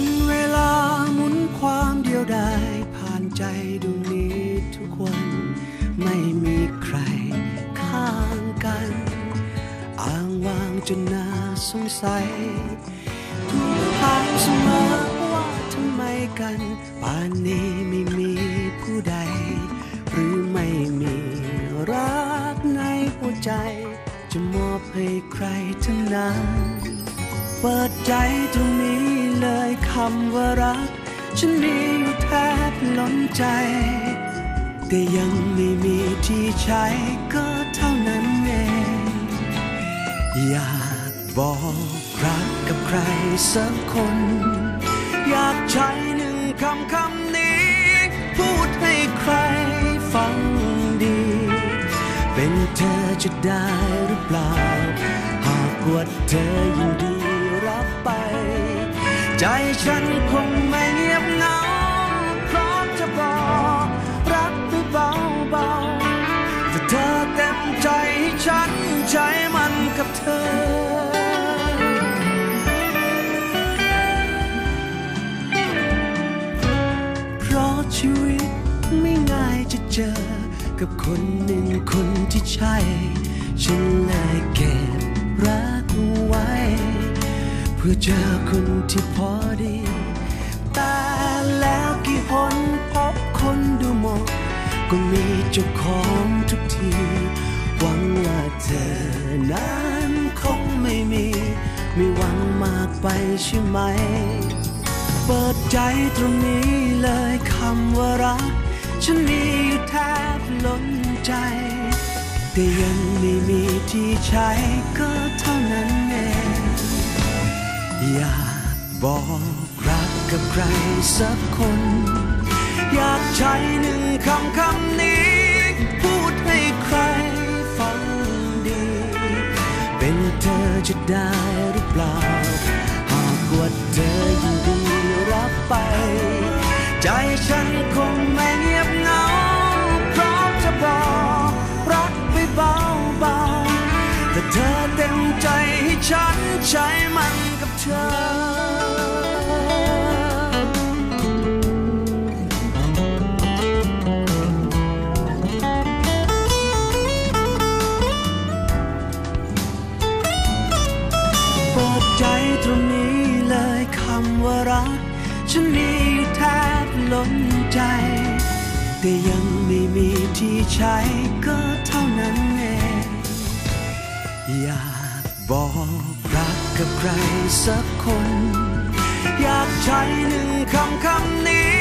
วันเวลาหมุนความเดียวดายผ่านใจดวงนี้ทุกวันไม่มีใครข้างกัน อ้างวางจนน่าสงสัยถูกถามเสมอว่าทำไมกันป่านนี้ไม่มีผู้ใด หรือไม่มีรักในหัวใจ จะมอบให้ใครทั้งนั้น เปิดใจตรง คำว่ารัก ฉันมีอยู่แทบล้นใจ แต่ยังไม่มีที่ใช้ก็เท่านั้นเอง อยากบอกรักกับใครสักคน อยากใช้หนึ่งคำคำนี้ พูดให้ใครฟังดี เป็นเธอจะได้หรือเปล่า หากว่าเธอยินดี ใจฉันคงไม่เงียบเหงาพร้อมจะบอกรักไปเบาๆถ้าเธอเต็มใจให้ฉันใช้มันกับเธอเพราะชีวิตไม่ง่ายจะเจอ กับคนหนึ่งคนที่ใช่ ฉันเลยเก็บรักไว้ เพื่อเจอคนที่พอดี แต่แล้วกี่หนพบคนดูหมด ก็มีเจ้าของทุกที หวังว่าเธอนั้นคงไม่มี ไม่หวังมากไปใช่ไหม เปิดใจตรงนี้เลยคำว่ารัก ฉันมีอยู่แทบล้นใจ แต่ยังไม่มีที่ใช้ก็ อยากบอกรักกับใครสักคน อยากใช้หนึ่งคำคำนี้ พูดให้ใครฟังดี เป็นเธอจะได้หรือเปล่า หากว่าเธอยินดีรับไป ใจฉันคงไม่เงียบเหงาพร้อมจะบอกรักไปเบาๆแต่เธอเต็มใจให้ฉันใช้มัน กับเธอเปิดใจตรงนี้เลยคำว่ารัก ฉันมีอยู่แทบล้นใจ แต่ยังไม่มีที่ใช้ก็เท่านั้นเองอยากบอก กับใครสักคน อยากใช้หนึ่งคำคำนี้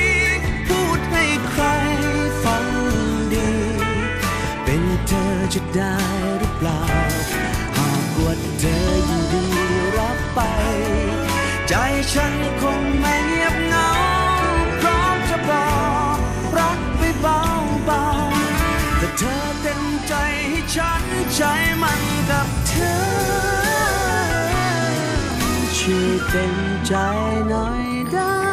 พูดให้ใครฟังดี เป็นเธอจะได้หรือเปล่า หากว่าเธอยินดีรับไป ใจฉันคงไม่เงียบเหงาพร้อมจะบอกรักไปเบาๆแต่เธอเต็มใจให้ฉันใช้มันกับเธอ ช่วยเต็มใจหน่อยได้